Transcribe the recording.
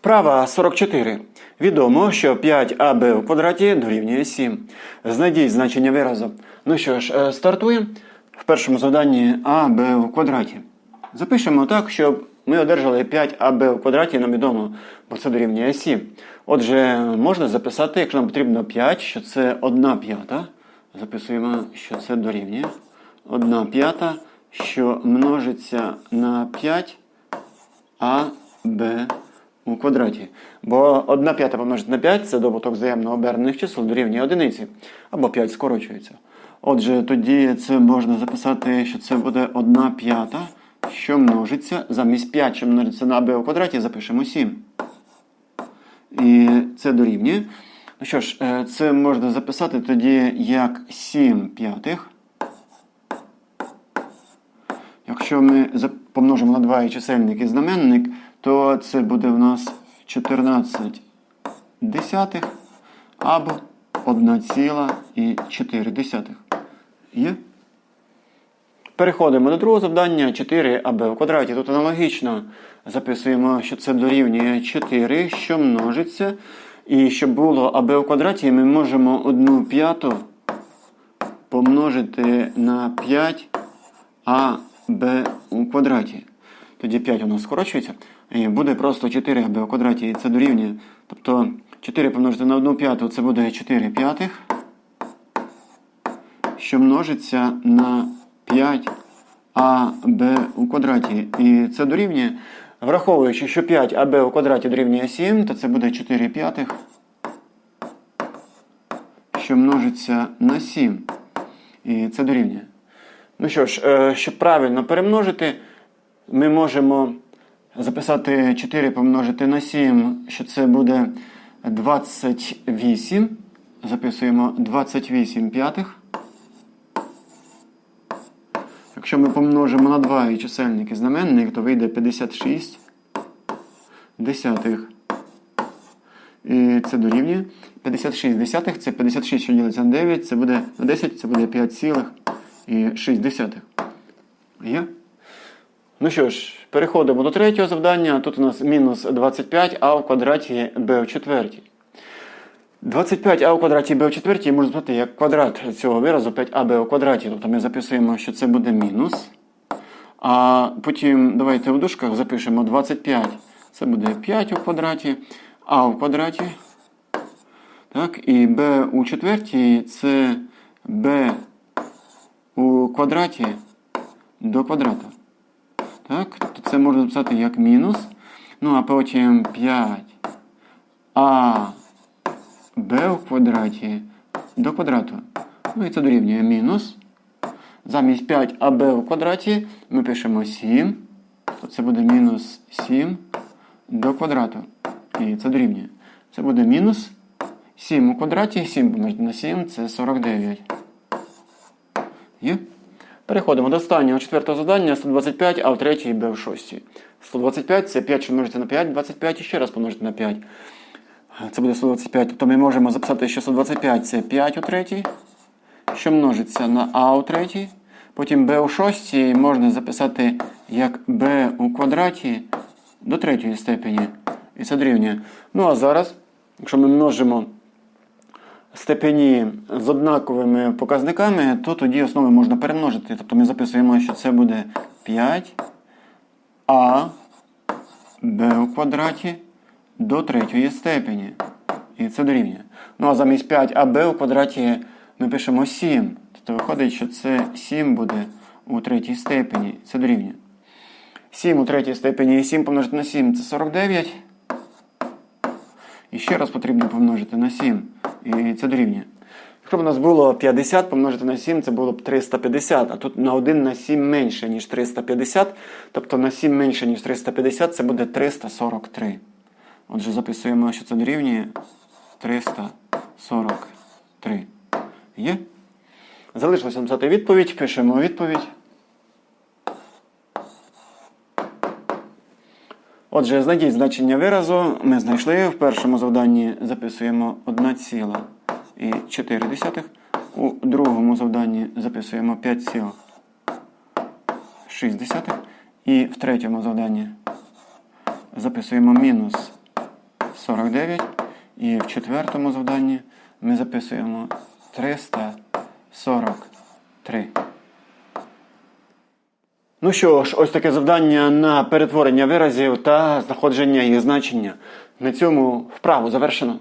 Вправа 44. Відомо, що 5аб у квадраті дорівнює 7. Знайдіть значення виразу. Ну що ж, е, стартуємо. В першому завданні аб у квадраті. Запишемо так, щоб ми одержали 5аб у квадраті, нам відомо, бо це дорівнює 7. Отже, можна записати, якщо нам потрібно 5, що це 1 п'ята. Записуємо, що це дорівнює 1 п'ята, що множиться на 5 а, Б у квадраті. Бо 1 п'ята помножити на 5 це добуток взаємно обернених чисел дорівнює одиниці. Або 5 скорочується. Отже, тоді це можна записати, що це буде 1 п'ята, що множиться. Замість 5, що множиться на b у квадраті, запишемо 7. І це дорівнює. Ну що ж, е, це можна записати тоді як 7 п'ятих. Якщо ми помножимо на 2 і чисельник і знаменник, то це буде в нас 14 десятих або 1,4. Є? Переходимо до другого завдання 4 аб у квадраті. Тут аналогічно записуємо, що це дорівнює 4, що множиться. І щоб було аб у квадраті, ми можемо 1 п'яту помножити на 5 а b у квадраті. Тоді 5 у нас скорочується. І буде просто 4 b у квадраті, і це дорівнює. Тобто 4 помножити на 1 п'яту, це буде 4 п'ятих, що множиться на 5 аб у квадраті. І це дорівнює. Враховуючи, що 5 аб у квадраті дорівнює 7, то це буде 4 п'ятих, що множиться на 7. І це дорівнює. Ну що ж, е, щоб правильно перемножити, ми можемо записати 4 помножити на 7, що це буде 28. Записуємо 28 п'ятих. Якщо ми помножимо на 2 і чисельник знаменник, то вийде 56 десятих. І це дорівнює. 56 десятих, це 56, що ділиться на 9, це буде на 10, це буде 5,6. Є? Ну що ж, переходимо до третього завдання. Тут у нас мінус 25, а в квадраті b в четвертій. 25а у квадраті b в четвертій можна записати як квадрат цього виразу 5аб у квадраті. Тобто ми записуємо, що це буде мінус. А потім давайте в дужках запишемо 25. Це буде 5 у квадраті, а у квадраті. Так, і b у четвертій це b у квадраті до квадрата. Так, тобто це можна записати як мінус. Ну, а потім 5 а b у квадраті до квадрату. Ну і це дорівнює мінус. Замість 5 аб у квадраті ми пишемо 7. То це буде мінус 7 до квадрату. І це дорівнює. Це буде мінус 7 у квадраті. 7 помножити на 7 це 49. Є? Переходимо до останнього четвертого завдання 125, а в третій Б в шостій. 125 це 5, що множиться на 5, 25 і ще раз помножити на 5. Це буде 125. Тобто ми можемо записати, що 125 це 5 у третій, що множиться на А у третій. Потім b у шостій можна записати як b у квадраті до третьої степені. І це дорівнює. Ну а зараз, якщо ми множимо степені з однаковими показниками, то тоді основи можна перемножити. Тобто ми записуємо, що це буде 5 а b у квадраті до третьої степені. І це дорівнює. Ну а замість 5аб у квадраті ми пишемо 7. Тобто виходить, що це 7 буде у третій степені. Це дорівнює. 7 у третій степені і 7 помножити на 7 це 49. І ще раз потрібно помножити на 7. І це дорівнює. Якщо б у нас було 50 помножити на 7, це було б 350. А тут на 1 на 7 менше, ніж 350. Тобто на 7 менше, ніж 350, це буде 343. Отже, записуємо, що це дорівнює 343. Є? Залишилося написати відповідь. Пишемо відповідь. Отже, знайдіть значення виразу. Ми знайшли. В першому завданні записуємо 1,4. У другому завданні записуємо 5,6. І в третьому завданні записуємо мінус 349. І в четвертому завданні ми записуємо 343. Ну що ж, ось таке завдання на перетворення виразів та знаходження їх значення. На цьому вправу завершено.